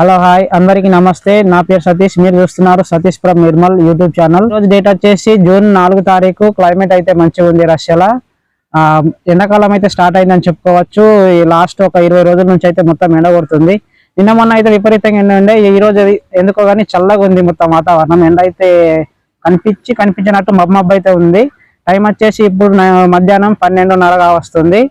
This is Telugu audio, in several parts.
హలో హాయ్ అందరికీ నమస్తే. నా పేరు సతీష్ మీరు చూస్తున్నారు Satish from Nirmal YouTube channel. రోజు డేట్ వచ్చేసి జూన్ నాలుగు తారీఖు క్లైమేట్ అయితే మంచిగా ఉంది రష్యాలో. ఎండాకాలం అయితే స్టార్ట్ అయిందని చెప్పుకోవచ్చు. ఈ లాస్ట్ ఒక ఇరవై రోజుల నుంచి అయితే మొత్తం ఎండ కొడుతుంది. నిన్న మొన్న అయితే విపరీతంగా ఎండ ఉండే. ఈ రోజు అది ఎందుకో కానీ చల్లగా ఉంది మొత్తం వాతావరణం. ఎండ అయితే కనిపించి కనిపించినట్టు మబ్బు అయితే ఉంది. టైం వచ్చేసి ఇప్పుడు మధ్యాహ్నం పన్నెండున్నరగా వస్తుంది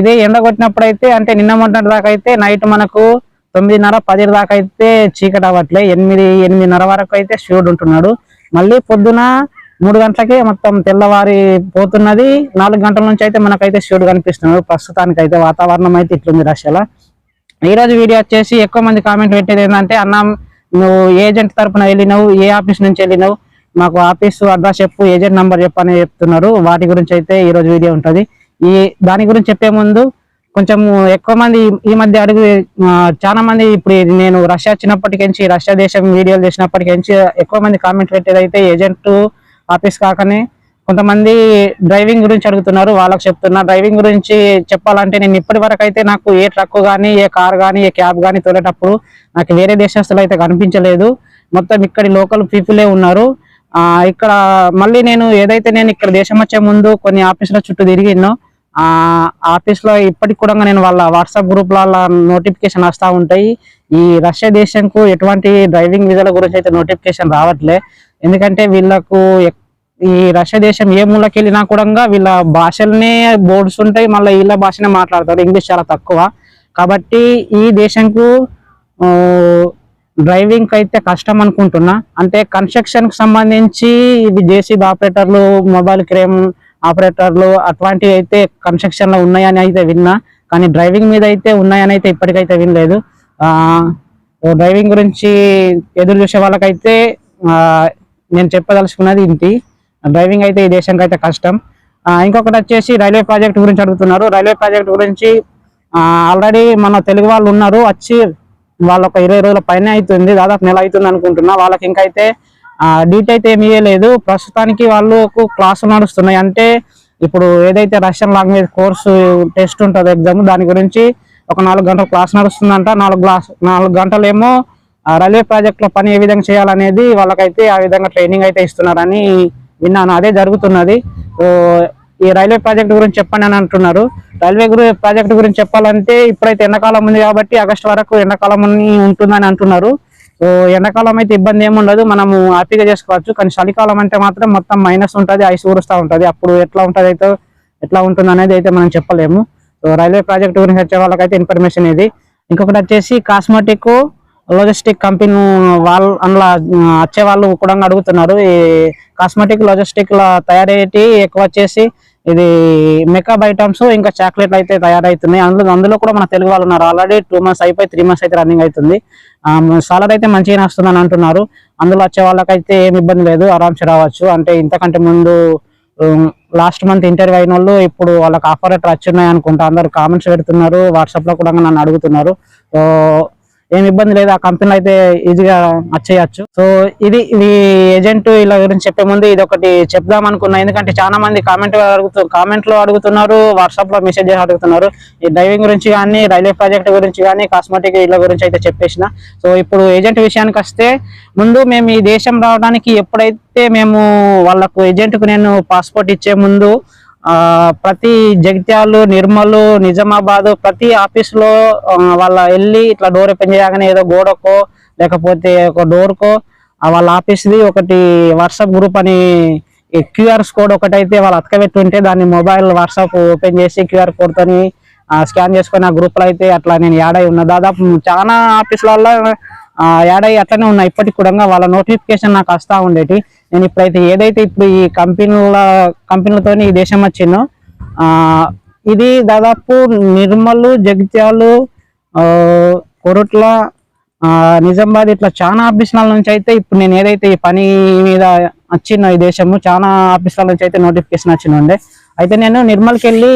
ఇదే ఎండ కొట్టినప్పుడు అయితే అంటే నిన్న మొన్నటి దాకా అయితే నైట్ మనకు తొమ్మిదిన్నర పది దాకా అయితే చీకటి అవ్వట్లే. ఎనిమిది ఎనిమిదిన్నర వరకు అయితే సూర్యుడు ఉంటున్నాడు. మళ్ళీ పొద్దున మూడు గంటలకే మొత్తం తెల్లవారి పోతున్నది. నాలుగు గంటల నుంచి అయితే మనకైతే సూర్యుడు కనిపిస్తున్నాడు. ప్రస్తుతానికి అయితే వాతావరణం అయితే ఇట్లుంది రష్యాలో. ఈ రోజు వీడియో వచ్చేసి ఎక్కువ మంది కామెంట్ పెట్టేది ఏంటంటే అన్న నువ్వు ఏజెంట్ తరఫున వెళ్ళినావు ఏ ఆఫీస్ నుంచి వెళ్ళినావు మాకు ఆఫీసు అడ్రస్ చెప్పు ఏజెంట్ నంబర్ చెప్పు అని చెప్తున్నారు. వాటి గురించి అయితే ఈరోజు వీడియో ఉంటుంది. ఈ దాని గురించి చెప్పే ముందు కొంచెం ఎక్కువ మంది ఈ మధ్య అడుగు చాలా మంది ఇప్పుడు నేను రష్యా వచ్చినప్పటికించి రష్యా దేశం వీడియోలు చేసినప్పటికించి ఎక్కువ మంది కామెంట్ పెట్టేది అయితే ఏజెంట్ ఆఫీస్ కాకనే. కొంతమంది డ్రైవింగ్ గురించి అడుగుతున్నారు వాళ్ళకి చెప్తున్నా. డ్రైవింగ్ గురించి చెప్పాలంటే నేను ఇప్పటి వరకు అయితే నాకు ఏ ట్రక్ కానీ ఏ కార్ కానీ ఏ క్యాబ్ కానీ తోలేటప్పుడు నాకు వేరే దేశస్తులు అయితే కనిపించలేదు. మొత్తం ఇక్కడి లోకల్ పీపులే ఉన్నారు. ఇక్కడ మళ్ళీ నేను ఏదైతే నేను ఇక్కడ దేశం వచ్చే ముందు కొన్ని ఆఫీసుల చుట్టూ తిరిగినో ఆఫీస్లో ఇప్పటికి కూడా నేను వాళ్ళ వాట్సాప్ గ్రూప్ నోటిఫికేషన్ వస్తూ ఉంటాయి. ఈ రష్యా దేశంకు ఎటువంటి డ్రైవింగ్ వీజాల గురించి అయితే నోటిఫికేషన్ రావట్లే. ఎందుకంటే వీళ్ళకు ఎక్- ఈ రష్యా దేశం ఏ మూలకి వెళ్ళినా కూడా వీళ్ళ భాషలనే బోర్డ్స్ ఉంటాయి. మళ్ళీ వీళ్ళ భాషనే మాట్లాడతారు. ఇంగ్లీష్ చాలా తక్కువ. కాబట్టి ఈ దేశంకు డ్రైవింగ్కి డ్రైవింగ్ అయితే కష్టం అనుకుంటున్నా. అంటే కన్స్ట్రక్షన్కి సంబంధించి ఇది జేసీబీ ఆపరేటర్లు మొబైల్ క్రేమ్ ఆపరేటర్లు అటువంటివి అయితే కన్స్ట్రక్షన్లో ఉన్నాయని అయితే విన్నా. కానీ డ్రైవింగ్ మీద అయితే ఉన్నాయని అయితే ఇప్పటికైతే వినలేదు. డ్రైవింగ్ గురించి ఎదురు చూసే వాళ్ళకైతే నేను చెప్పదలుచుకున్నది ఇంటి డ్రైవింగ్ అయితే ఈ దేశానికి అయితే కష్టం. ఇంకొకటి వచ్చేసి రైల్వే ప్రాజెక్ట్ గురించి అడుగుతున్నారు. రైల్వే ప్రాజెక్ట్ గురించి ఆల్రెడీ మన తెలుగు వాళ్ళు ఉన్నారు. వచ్చి వాళ్ళ ఒక ఇరవై రోజుల పైన అవుతుంది దాదాపు నెల అవుతుంది అనుకుంటున్నా. వాళ్ళకి ఇంకైతే అయితే డీట్ అయితే ఏమి ఇవ్వలేదు ప్రస్తుతానికి వాళ్ళకు క్లాసులు నడుస్తున్నాయి. అంటే ఇప్పుడు ఏదైతే రష్యన్ లాంగ్వేజ్ కోర్సు టెస్ట్ ఉంటుందో ఎగ్జామ్ దాని గురించి ఒక నాలుగు గంటల క్లాస్ నడుస్తుందంట. నాలుగు క్లాస్ నాలుగు గంటలేమో ఆ రైల్వే ప్రాజెక్టులో పని ఏ విధంగా చేయాలనేది వాళ్ళకైతే ఆ విధంగా ట్రైనింగ్ అయితే ఇస్తున్నారని విన్నాను. అదే జరుగుతున్నది. ఈ రైల్వే ప్రాజెక్ట్ గురించి చెప్పండి అని అంటున్నారు. రైల్వే గురి- ప్రాజెక్ట్ గురించి చెప్పాలంటే ఇప్పుడైతే ఎండాకాలం ఉంది కాబట్టి ఆగస్ట్ వరకు ఎండాకాలం అని ఉంటుందని అంటున్నారు. సో ఎండాకాలం అయితే ఇబ్బంది ఏముండదు మనము హ్యాపీగా చేసుకోవచ్చు. కానీ చలికాలం అంటే మాత్రం మొత్తం మైనస్ ఉంటుంది ఐస్ ఊరుస్తూ ఉంటుంది. అప్పుడు ఎట్లా ఉంటుంది అయితే ఎట్లా ఉంటుంది అనేది అయితే మనం చెప్పలేము. సో రైల్వే ప్రాజెక్ట్ గురించి వచ్చే వాళ్ళకైతే ఇన్ఫర్మేషన్ ఇది. ఇంకొకటి వచ్చేసి కాస్మెటిక్ లాజిస్టిక్ కంపెనీ వాళ్ళు అందులో వచ్చే వాళ్ళు కూడా అడుగుతున్నారు. ఈ కాస్మెటిక్ లాజిస్టిక్ ల ఎక్కువ వచ్చేసి ఇది మేకప్ ఐటమ్స్ ఇంకా చాక్లెట్లు అయితే తయారవుతున్నాయి అందులో అందులో కూడా మన తెలుగు వాళ్ళు ఉన్నారు. ఆల్రెడీ టూ మంత్స్ అయిపోయి త్రీ మంత్స్ అయితే రన్నింగ్ అవుతుంది. Um, సాలర్ అయితే మంచిగానే వస్తుందని అంటున్నారు. అందులో వచ్చే వాళ్ళకైతే ఏమి ఇబ్బంది లేదు. ఆరామ్స్ రావచ్చు. అంటే ఇంతకంటే ముందు లాస్ట్ మంత్ ఇంటర్వ్యూ అయిన వాళ్ళు ఇప్పుడు వాళ్ళకి ఆఫర్ లెటర్ వచ్చినాయి అనుకుంటా. అందరు కామెంట్స్ పెడుతున్నారు. వాట్సాప్లో కూడా నన్ను అడుగుతున్నారు. ఏం ఇబ్బంది లేదు. ఆ కంపెనీలో అయితే ఈజీగా వచ్చేయచ్చు. సో ఇది ఇది ఏజెంట్ ఇలా గురించి చెప్పే ముందు ఇది ఒకటి చెప్దాం అనుకున్నా. ఎందుకంటే చాలా మంది కామెంట్ అడుగుతూ కామెంట్లో అడుగుతున్నారు వాట్సాప్లో మెసేజ్ చేసి అడుగుతున్నారు. ఈ డ్రైవింగ్ గురించి కానీ రైల్వే ప్రాజెక్ట్ గురించి కానీ కాస్మెటిక్ ఇలా గురించి అయితే చెప్పేసిన. సో ఇప్పుడు ఏజెంట్ విషయానికి వస్తే ముందు మేము ఈ దేశం రావడానికి ఎప్పుడైతే మేము వాళ్ళకు ఏజెంట్కు నేను పాస్పోర్ట్ ఇచ్చే ముందు ప్రతి జగిత్యాలు నిర్మలు నిజామాబాద్ ప్రతి ఆఫీస్లో వాళ్ళ వెళ్ళి ఇట్లా డోర్ ఓపెన్ చేయగానే ఏదో గోడకో లేకపోతే ఒక డోర్కో వాళ్ళ ఆఫీస్ది ఒకటి వాట్సాప్ గ్రూప్ అని క్యూఆర్ కోడ్ ఒకటైతే వాళ్ళు అతకబెట్టుంటే దాన్ని మొబైల్ వాట్సాప్ ఓపెన్ చేసి క్యూఆర్ కోడ్తోని స్కాన్ చేసుకొని ఆ గ్రూప్లో అయితే అట్లా నేను యాడ్ అయి ఉన్నా. దాదాపు చాలా ఆఫీసులలో యాడ్ అయ్యి అట్లనే ఉన్నా. ఇప్పటికి కూడా వాళ్ళ నోటిఫికేషన్ నాకు వస్తూ ఉండేటి. నేను ఇప్పుడైతే ఏదైతే ఇప్పుడు ఈ కంపెనీల కంపెనీలతో ఈ దేశం వచ్చిందో ఇది దాదాపు నిర్మలు జగిత్యాలు ఆ, కొరుట్ల నిజామాబాద్ ఇట్లా చాలా ఆఫీసుల నుంచి అయితే ఇప్పుడు నేను ఏదైతే ఈ పని మీద వచ్చిన ఈ దేశము చాలా ఆఫీసుల నుంచి అయితే నోటిఫికేషన్ వచ్చిందండి. అయితే నేను నిర్మల్కి వెళ్ళి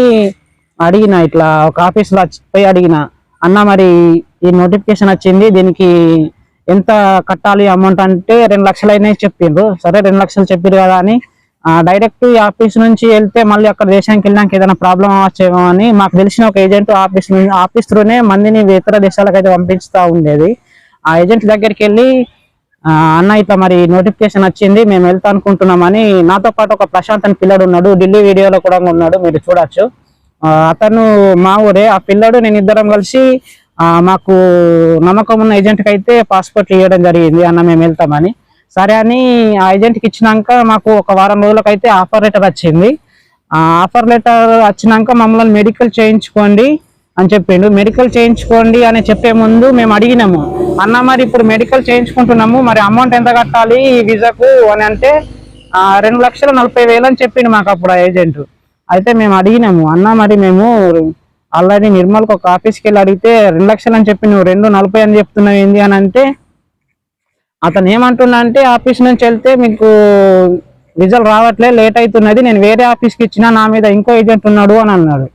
అడిగిన ఇట్లా ఒక ఆఫీస్లో పోయి అడిగిన అన్న మరి ఈ నోటిఫికేషన్ వచ్చింది దీనికి ఎంత కట్టాలి అమౌంట్ అంటే రెండు లక్షలు అయినాయి చెప్పిండ్రు. సరే రెండు లక్షలు చెప్పారు కదా అని డైరెక్ట్ ఈ ఆఫీస్ నుంచి వెళ్తే మళ్ళీ అక్కడ దేశానికి వెళ్ళడానికి ఏదైనా ప్రాబ్లం అవచ్చేమో అని మాకు తెలిసిన ఒక ఏజెంట్ ఆఫీస్ నుంచి ఆఫీస్ త్రూనే మందిని ఇతర దేశాలకు అయితే పంపిస్తూ ఉండేది. ఆ ఏజెంట్ దగ్గరికి వెళ్ళి అన్న ఇట్లా మరి నోటిఫికేషన్ వచ్చింది మేము వెళ్తా అనుకుంటున్నామని నాతో పాటు ఒక ప్రశాంత్ అని పిల్లడు ఉన్నాడు ఢిల్లీ వీడియోలో కూడా ఉన్నాడు మీరు చూడొచ్చు. అతను మా ఊరే ఆ పిల్లడు నేను ఇద్దరం కలిసి మాకు నమ్మకం ఉన్న ఏజెంట్కి అయితే పాస్పోర్ట్ ఇవ్వడం జరిగింది అన్న మేము వెళ్తామని. సరే అని ఆ ఏజెంట్కి ఇచ్చినాక మాకు ఒక వారం రోజులకు అయితే ఆఫర్ లెటర్ వచ్చింది. ఆ ఆఫర్ లెటర్ వచ్చినాక మమ్మల్ని మెడికల్ చేయించుకోండి అని చెప్పిండు. మెడికల్ చేయించుకోండి అని చెప్పే ముందు మేము అడిగినాము. అన్న మరి ఇప్పుడు మెడికల్ చేయించుకుంటున్నాము మరి అమౌంట్ ఎంత కట్టాలి ఈ వీసాకు అని అంటే రెండు లక్షల నలభై వేలు అని చెప్పిండు మాకు అప్పుడు ఆ ఏజెంట్ అయితే మేము అడిగినాము అన్న మరి మేము ఆల్రెడీ నిర్మల్కి ఒక ఆఫీస్కి వెళ్ళి అడిగితే రెండు లక్షలు అని చెప్పి నువ్వు రెండు నలభై అని చెప్తున్నావు ఏంది అని అంటే అతను ఏమంటున్నా అంటే ఆఫీస్ నుంచి వెళ్తే మీకు రిజల్ట్ రావట్లే లేట్ అవుతున్నది నేను వేరే ఆఫీస్కి ఇచ్చిన నా మీద ఇంకో ఏజెంట్ ఉన్నాడు అని అన్నాడు.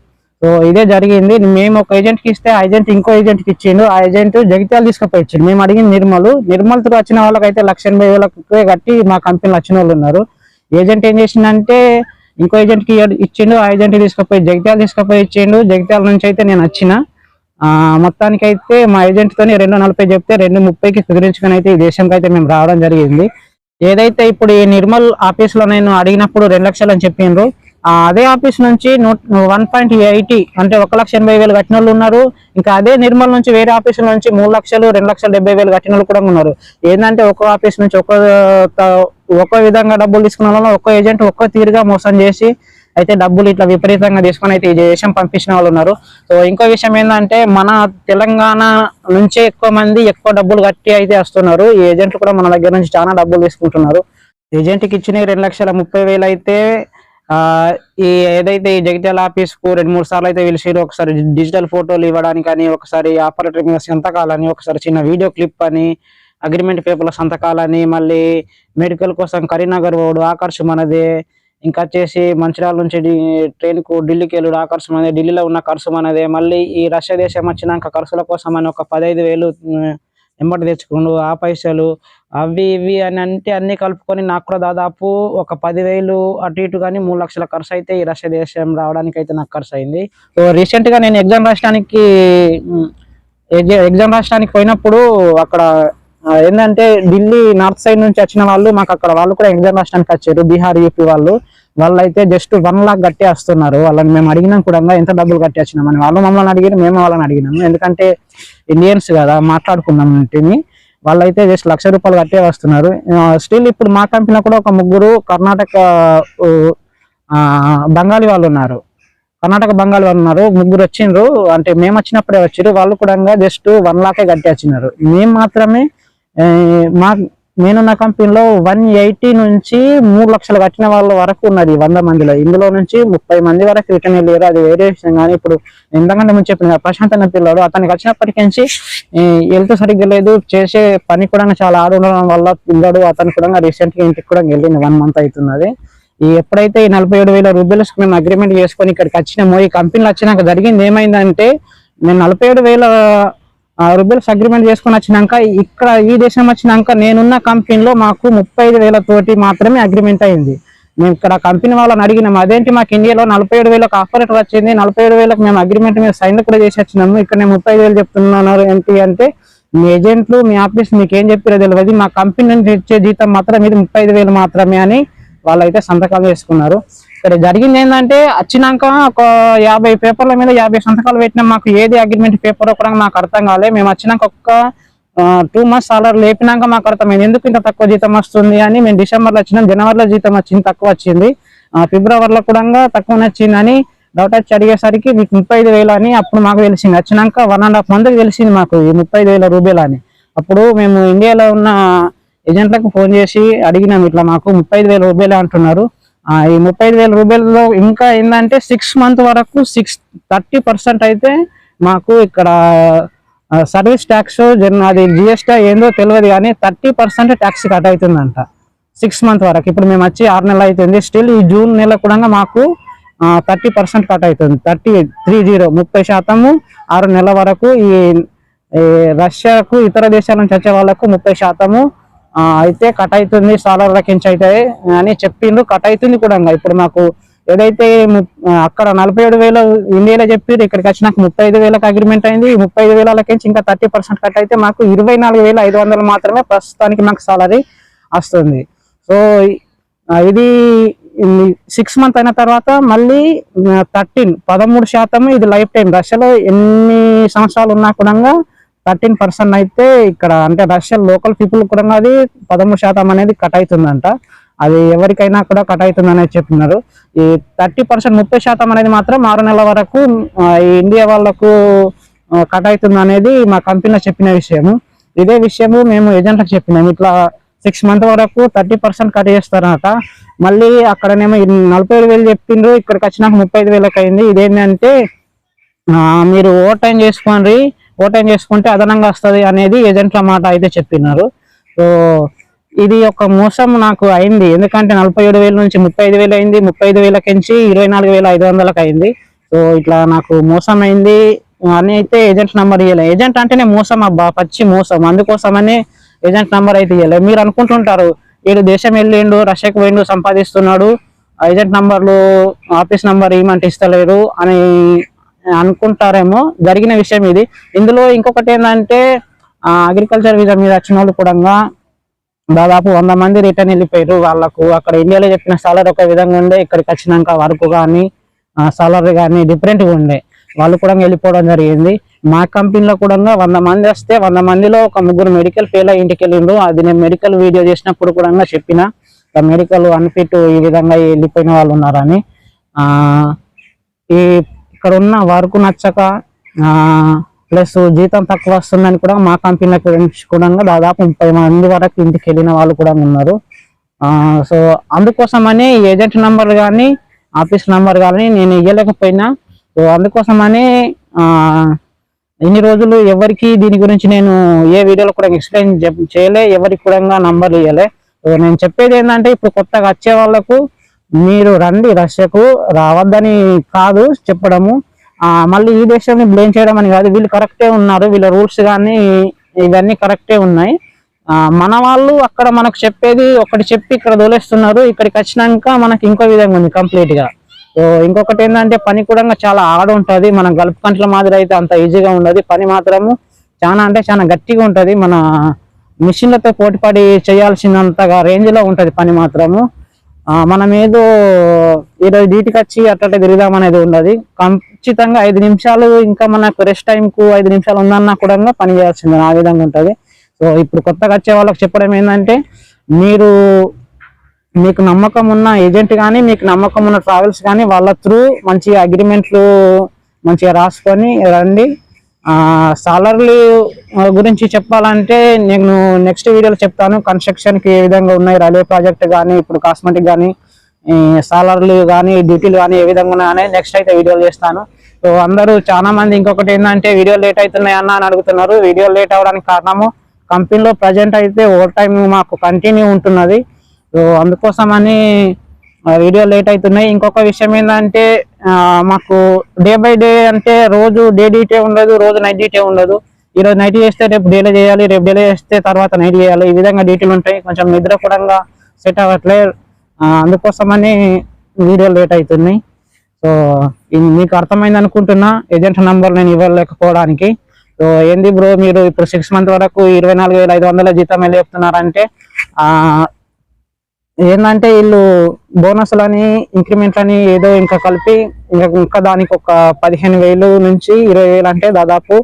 సో ఇదే జరిగింది. మేము ఒక ఏజెంట్కి ఇస్తే ఆ ఏజెంట్ ఇంకో ఏజెంట్కి ఇచ్చిండు. ఆ ఏజెంట్ జగిత్యాలు తీసుకుపోయి ఇచ్చిండు. మేము అడిగింది నిర్మల్ నిర్మల్ వచ్చిన వాళ్ళకైతే లక్ష ఎనభై వేలకు కట్టి మా కంపెనీలో వచ్చిన వాళ్ళు ఉన్నారు. ఏజెంట్ ఏం చేసిందంటే ఇంకో ఏజెంట్కి ఇచ్చిండు ఆ ఏజెంట్ తీసుకుపోయి జగిత్యాల తీసుకుపోయి ఇచ్చిండు. జగిత్యాల నుంచి అయితే నేను వచ్చిన. మొత్తానికి అయితే మా ఏజెంట్తోని రెండు నలభై చెప్తే రెండు ముప్పైకి కుదిరించుకొని అయితే ఈ దేశంకి అయితే మేము రావడం జరిగింది. ఏదైతే ఇప్పుడు ఈ నిర్మల్ ఆఫీస్లో నేను అడిగినప్పుడు రెండు లక్షలు అని చెప్పిండ్రు. అదే ఆఫీస్ నుంచి వన్ పాయింట్ ఎయిటీ అంటే ఒక లక్ష ఎనభై వేలు కట్టిన వాళ్ళు ఉన్నారు. ఇంకా అదే నిర్మల్ నుంచి వేరే ఆఫీసుల నుంచి మూడు లక్షలు రెండు లక్షల డెబ్బై వేలు కట్టిన వాళ్ళు కూడా ఉన్నారు. ఏంటంటే ఒక్కో ఆఫీస్ నుంచి ఒక్కో ఒక్కో విధంగా డబ్బులు తీసుకున్న వాళ్ళు ఒక్కో ఏజెంట్ ఒక్కో తీరుగా మోసం చేసి అయితే డబ్బులు ఇట్లా విపరీతంగా తీసుకొని అయితే ఈ దేశం పంపించిన వాళ్ళు ఉన్నారు. సో ఇంకో విషయం ఏంటంటే మన తెలంగాణ నుంచే ఎక్కువ మంది ఎక్కువ డబ్బులు కట్టి అయితే వస్తున్నారు. ఈ ఏజెంట్లు కూడా మన దగ్గర నుంచి చాలా డబ్బులు తీసుకుంటున్నారు. ఏజెంట్కి ఇచ్చిన రెండు లక్షల ముప్పై వేలు అయితే ఈ ఏదైతే ఈ జగిత్యాల ఆఫీస్కు రెండు మూడు సార్లు అయితే పిలిచిరు ఒకసారి డిజిటల్ ఫోటోలు ఇవ్వడానికి అని ఒకసారి ఆపరేటర్ మీద సంతకాలని ఒకసారి చిన్న వీడియో క్లిప్ అని అగ్రిమెంట్ పేపర్ల సంతకాలని మళ్ళీ మెడికల్ కోసం కరీంనగర్ పోడు ఆకర్ష్ మనదే ఇంకా వచ్చేసి మంచిర్యాల నుంచి ట్రైన్కు ఢిల్లీకి వెళ్ళుడు ఆకర్షం అనేది ఢిల్లీలో ఉన్న ఖర్చు మనదే మళ్ళీ ఈ రష్యా దేశం వచ్చినాక ఖర్చుల కోసం అని ఒక పదహైదు వేలు వెంబడి తెచ్చుకుండు ఆ పైసలు అవి ఇవి అని అంటే అన్ని కలుపుకొని నాకు కూడా దాదాపు ఒక పదివేలు అటు ఇటు కానీ మూడు లక్షల ఖర్చు అయితే ఈ రష్యా దేశం రావడానికి అయితే నాకు ఖర్చు అయింది. సో రీసెంట్గా నేను ఎగ్జామ్ రాసడానికి ఎగ్జామ్ రాసడానికి పోయినప్పుడు అక్కడ ఏంటంటే ఢిల్లీ నార్త్ సైడ్ నుంచి వచ్చిన వాళ్ళు మాకు అక్కడ వాళ్ళు కూడా ఎగ్జామ్ రాయడానికి వచ్చారు బీహార్ యూపీ వాళ్ళు. వాళ్ళు అయితే జస్ట్ వన్ లాక్ కట్టే వస్తున్నారు. వాళ్ళని మేము అడిగినాం కూడా ఎంత డబ్బులు కట్టి వచ్చినామని? వాళ్ళు మమ్మల్ని అడిగారు మేము వాళ్ళని అడిగినాము ఎందుకంటే ఇండియన్స్ కదా మాట్లాడుకున్నాం ఇంటిని వాళ్ళైతే జస్ట్ లక్ష రూపాయలు కట్టే వస్తున్నారు. స్టిల్ ఇప్పుడు మా కంపెనీలో కూడా ఒక ముగ్గురు కర్ణాటక బెంగాలీ వాళ్ళు ఉన్నారు. కర్ణాటక బెంగాలీ వాళ్ళు ఉన్నారు ముగ్గురు వచ్చిండ్రు. అంటే మేము వచ్చినప్పుడే వచ్చారు వాళ్ళు కూడా జస్ట్ వన్ లాకే కట్టి వచ్చినారు. మేము మాత్రమే మా నేనున్న కంపెనీలో వన్ ఎయిటీ నుంచి మూడు లక్షలు కట్టిన వాళ్ళ వరకు ఉన్నది వంద మందిలో. ఇందులో నుంచి ముప్పై మంది వరకు రిటర్న్ వెళ్ళారు అది వేరే విషయం. కానీ ఇప్పుడు ఎంతకంటే ముందు చెప్పిన ప్రశాంత్ అన్న పిల్లడు అతనికి వచ్చినప్పటికీ నుంచి హెల్త్ సరిగ్గా లేదు. చేసే పని కూడా చాలా ఆడు ఉండడం వల్ల పిల్లడు అతను కూడా రీసెంట్గా ఇంటికి కూడా వెళ్ళింది. వన్ మంత్ అవుతున్నది. ఈ ఎప్పుడైతే ఈ నలభై ఏడు వేల రూపాయలు మేము అగ్రిమెంట్ చేసుకొని ఇక్కడికి వచ్చినామో ఈ కంపెనీలో వచ్చినాక జరిగింది ఏమైందంటే నేను నలభై ఏడు వేల రూపాయలు అగ్రిమెంట్ చేసుకుని వచ్చినాక ఇక్కడ ఈ దేశం వచ్చినాక నేనున్న కంపెనీలో మాకు ముప్పై ఐదు వేల తోటి మాత్రమే అగ్రిమెంట్ అయింది. మేము ఇక్కడ కంపెనీ వాళ్ళని అడిగినాము అదేంటి మాకు ఇండియాలో నలభై ఏడు వేలకు ఆఫర్ లెటర్ వచ్చింది? నలభై ఏడు వేలకు మేము అగ్రిమెంట్ మీద సైన్ కూడా చేసి వచ్చినాము. ఇక్కడ నేను ముప్పై వేలు చెప్తున్నాను ఏంటి అంటే మీ ఏజెంట్లు మీ ఆఫీస్ మీకు ఏం చెప్పారో తెలియదు. మా కంపెనీ నుంచి ఇచ్చే జీతం మాత్రం ఇది ముప్పై ఐదు వేలు మాత్రమే అని వాళ్ళైతే సంతకాలు చేసుకున్నారు. సరే జరిగింది ఏంటంటే వచ్చినాక ఒక యాభై పేపర్ల మీద యాభై సంతకాలు పెట్టినా మాకు ఏది అగ్రిమెంట్ పేపర్ కూడా మాకు అర్థం కాలే. మేము వచ్చినాక ఒక్క టూ మంత్స్ సాలరీ లేపినాక మాకు అర్థమైంది. ఎందుకు ఇంత తక్కువ జీతం వస్తుంది అని మేము డిసెంబర్లో వచ్చినాం జనవరిలో జీతం వచ్చింది తక్కువ వచ్చింది. ఫిబ్రవరిలో కూడా తక్కువ వచ్చిందని డౌట్ వచ్చి అడిగేసరికి మీకు ముప్పై ఐదు వేలు అని అప్పుడు మాకు తెలిసింది. వచ్చినాక వన్ అండ్ హాఫ్ మంత్కి తెలిసింది మాకు ఈ ముప్పై ఐదు వేల రూపాయలు అని. అప్పుడు మేము ఇండియాలో ఉన్న ఏజెంట్లకు ఫోన్ చేసి అడిగినాం ఇట్లా మాకు ముప్పై ఐదు వేల రూపాయలు అంటున్నారు. ఈ ముప్పై ఐదు వేల రూపాయలలో ఇంకా ఏంటంటే సిక్స్ మంత్ వరకు సిక్స్ థర్టీ పర్సెంట్ అయితే మాకు ఇక్కడ సర్వీస్ ట్యాక్స్ అది జిఎస్టీ ఏందో తెలియదు కానీ థర్టీ పర్సెంట్ ట్యాక్స్ కట్ అవుతుందంట. సిక్స్ మంత్ వరకు. ఇప్పుడు మేము వచ్చి ఆరు నెలలు అవుతుంది. స్టిల్ ఈ జూన్ నెల కూడా మాకు థర్టీ పర్సెంట్ కట్ అవుతుంది. థర్టీ త్రీ జీరో ముప్పై శాతము ఆరు నెలల వరకు ఈ రష్యాకు ఇతర దేశాల నుంచి వచ్చే వాళ్ళకు ముప్పై శాతము అయితే కట్ అవుతుంది సాలర్ లెక్కించి అయితే అని చెప్పిండ్రు కట్ అవుతుంది కూడా ఇప్పుడు మాకు ఏదైతే ము- అక్కడ నలభై ఏడు వేలు ఇండియాలో చెప్పారు ఇక్కడికి వచ్చినాక ముప్పై ఐదు వేలకు అగ్రిమెంట్ అయింది. ఈ ముప్పై ఐదు వేలకి ఇంకా థర్టీ పర్సెంట్ కట్ అయితే మాకు ఇరవై నాలుగు వేల ఐదు వందలు మాత్రమే ప్రస్తుతానికి మాకు సాలరీ వస్తుంది. సో ఇది సిక్స్ మంత్ అయిన తర్వాత మళ్ళీ థర్టీన్ పదమూడు శాతం ఇది లైఫ్ టైం రష్యాలో ఎన్ని సంవత్సరాలు ఉన్నా కూడా థర్టీన్ పర్సెంట్ అయితే ఇక్కడ అంటే రష్యన్ లోకల్ పీపుల్ కూడా అది పదమూడు శాతం అనేది కట్ అవుతుందంట. అది ఎవరికైనా కూడా కట్ అవుతుంది అనేది చెప్తున్నారు ఈ థర్టీ పర్సెంట్ ముప్పై శాతం అనేది మాత్రం ఆరు నెలల వరకు ఈ ఇండియా వాళ్ళకు కట్ అవుతుంది అనేది మా కంపెనీలో చెప్పిన విషయము. ఇదే విషయము మేము ఏజెంట్లకు చెప్పినాము. ఇట్లా సిక్స్ మంత్ వరకు థర్టీ పర్సెంట్ కట్ చేస్తారనట మళ్ళీ అక్కడనేమో నలభై ఐదు వేలు చెప్పిండ్రు ఇక్కడికి వచ్చినాక ముప్పై ఐదు వేలకు అయింది. ఇదేంటంటే మీరు ఓవర్ టైం చేసుకోండి. ఓటైన్ చేసుకుంటే అదనంగా వస్తుంది అనేది ఏజెంట్ల మాట అయితే చెప్పినారు. సో ఇది ఒక మోసం నాకు అయింది. ఎందుకంటే నలభై ఏడు వేల నుంచి ముప్పై ఐదు వేలు అయింది. ముప్పై ఐదు వేలకించి ఇరవై నాలుగు వేల ఐదు వందలకు అయింది. సో ఇట్లా నాకు మోసం అయింది. అని అయితే ఏజెంట్ నంబర్ ఇవ్వలే ఏజెంట్ అంటేనే మోసం అబ్బా పచ్చి మోసం. అందుకోసమని ఏజెంట్ నంబర్ అయితే ఇవ్వలే మీరు అనుకుంటుంటారు వీడు దేశం వెళ్ళిండు రష్యాకు పోయిండు సంపాదిస్తున్నాడు ఏజెంట్ నంబర్లు ఆఫీస్ నంబర్ ఏమంటే ఇస్తలేడు అని అనుకుంటారేమో జరిగిన విషయం ఇది. ఇందులో ఇంకొకటి ఏంటంటే అగ్రికల్చర్ వీసా మీద వచ్చిన వాళ్ళు కూడా దాదాపు వంద మంది రిటర్న్ వెళ్ళిపోయారు. వాళ్ళకు అక్కడ ఇండియాలో చెప్పిన సాలరీ ఒక విధంగా ఉండే ఇక్కడికి వచ్చినాక వర్క్ కానీ సాలరీ కానీ డిఫరెంట్గా ఉండే. వాళ్ళు కూడా వెళ్ళిపోవడం జరిగింది. మా కంపెనీలో కూడా వంద మంది వస్తే వంద మందిలో ఒక ముగ్గురు మెడికల్ ఫెయిల్ అయ్యి ఇంటికి వెళ్ళిండ్రు. అది నేను మెడికల్ వీడియో చేసినప్పుడు కూడా చెప్పిన. మెడికల్ అన్ఫిట్ ఈ విధంగా వెళ్ళిపోయిన వాళ్ళు ఉన్నారని. ఈ అక్కడ ఉన్న వర్క్ నచ్చక ప్లస్ జీతం తక్కువ వస్తుందని కూడా మా కంపెనీ కూడా దాదాపు ముప్పై మంది వరకు ఇంటికి వెళ్ళిన వాళ్ళు కూడా ఉన్నారు. సో అందుకోసమని ఏజెంట్ నంబర్ కానీ ఆఫీస్ నంబర్ కానీ నేను ఇవ్వలేకపోయినా సో అందుకోసమని ఇన్ని రోజులు ఎవరికి దీని గురించి నేను ఏ వీడియోలో కూడా ఎక్స్ప్లెయిన్ చేయలే. ఎవరికి కూడా నంబర్లు ఇవ్వలే నేను చెప్పేది ఏంటంటే ఇప్పుడు కొత్తగా వచ్చే వాళ్ళకు మీరు రండి రష్యకు రావద్దని కాదు చెప్పడము. మళ్ళీ ఈ దేశాన్ని బ్లేమ్ చేయడం అని కాదు. వీళ్ళు కరెక్టే ఉన్నారు. వీళ్ళ రూల్స్ కానీ ఇవన్నీ కరెక్టే ఉన్నాయి. మన వాళ్ళు అక్కడ మనకు చెప్పేది ఒకటి చెప్పి ఇక్కడ తోలేస్తున్నారు ఇక్కడికి వచ్చినాక మనకి ఇంకో విధంగా ఉంది కంప్లీట్గా. సో ఇంకొకటి ఏంటంటే పని కూడా చాలా ఆడ ఉంటుంది. మన గల్ఫ్ కంట్ల మాదిరి అయితే అంత ఈజీగా ఉండదు. పని మాత్రము చాలా అంటే చాలా గట్టిగా ఉంటుంది. మన మిషన్లతో పోటీపడి చేయాల్సినంతగా రేంజ్లో పని మాత్రము. మనం ఏదో ఈరోజు డ్యూటీకి వచ్చి అట్లా తిరుగుదాం అనేది ఉండదు. ఖచ్చితంగా ఐదు నిమిషాలు ఇంకా మనకు రెస్ట్ టైంకు ఐదు నిమిషాలు ఉందన్నా కూడా పని చేయాల్సిందే ఆ విధంగా ఉంటుంది. సో ఇప్పుడు కొత్తగా వచ్చే వాళ్ళకి చెప్పడం ఏంటంటే మీరు మీకు నమ్మకం ఉన్న ఏజెంట్ కానీ మీకు నమ్మకం ఉన్న ట్రావెల్స్ కానీ వాళ్ళ త్రూ మంచిగా అగ్రిమెంట్లు మంచిగా రాసుకొని రండి. సాలర్లు గురించి చెప్పాలంటే నేను నెక్స్ట్ వీడియోలో చెప్తాను. కన్స్ట్రక్షన్కి ఏ విధంగా ఉన్నాయి రైల్వే ప్రాజెక్ట్ కానీ ఇప్పుడు కాస్మెటిక్ కానీ సాలర్లు కానీ డ్యూటీలు కానీ ఏ విధంగా ఉన్నాయని నెక్స్ట్ అయితే వీడియోలు చేస్తాను. సో అందరూ చాలా మంది ఇంకొకటి ఏంటంటే వీడియో లేట్ అవుతున్నాయి అన్న అని అడుగుతున్నారు. వీడియో లేట్ అవడానికి కారణము కంపెనీలో ప్రజెంట్ అయితే ఓవర్ టైం మాకు కంటిన్యూ ఉంటున్నది. సో అందుకోసమని వీడియో లేట్ అవుతున్నాయి. ఇంకొక విషయం ఏంటంటే మాకు డే బై డే అంటే రోజు డే డ్యూటీ ఉండదు రోజు నైట్ డ్యూటీ ఉండదు. ఈరోజు నైట్ చేస్తే రేపు డేలో చేయాలి రేపు డేలో చేస్తే తర్వాత నైట్ చేయాలి. ఈ విధంగా డ్యూటీలు ఉంటాయి. కొంచెం నిద్ర కూడా సెట్ అవ్వట్లే అందుకోసమని వీడియో లేట్ అవుతున్నాయి. సో మీకు అర్థమైంది అనుకుంటున్నా. ఏజెంట్ నంబర్ నేను ఇవ్వలేకపోవడానికి. సో ఏంది బ్రో మీరు ఇప్పుడు సిక్స్ మంత్ వరకు ఇరవై నాలుగు వేల ఐదు వందల జీతం వెళ్ళి చెప్తున్నారంటే ఏంటంటే వీళ్ళు బోనస్లని ఇంక్రిమెంట్లని ఏదో ఇంకా కలిపి ఇంకా ఇంకా దానికి ఒక పదిహేను వేలు నుంచి ఇరవై వేలు అంటే దాదాపు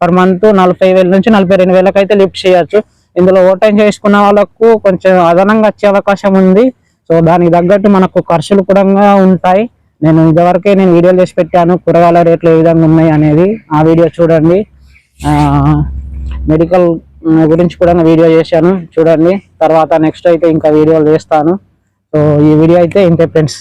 పర్ మంత్ నలభై వేల నుంచి నలభై రెండు వేలకు అయితే లిఫ్ట్ చేయొచ్చు. ఇందులో ఓటైన్ చేసుకున్న వాళ్ళకు కొంచెం అదనంగా వచ్చే అవకాశం ఉంది. సో దానికి తగ్గట్టు మనకు ఖర్చులు కూడా ఉంటాయి. నేను ఇదివరకే నేను వీడియోలు చేసి పెట్టాను కూరగాయల రేట్లు ఏ విధంగా ఉన్నాయి అనేది. ఆ వీడియో చూడండి. మెడికల్ గురించి కూడా వీడియో చేశాను. చూడండి. తర్వాత నెక్స్ట్ అయితే ఇంకా వీడియోలు వేస్తాను. సో ఈ వీడియో అయితే ఇంతే ఫ్రెండ్స్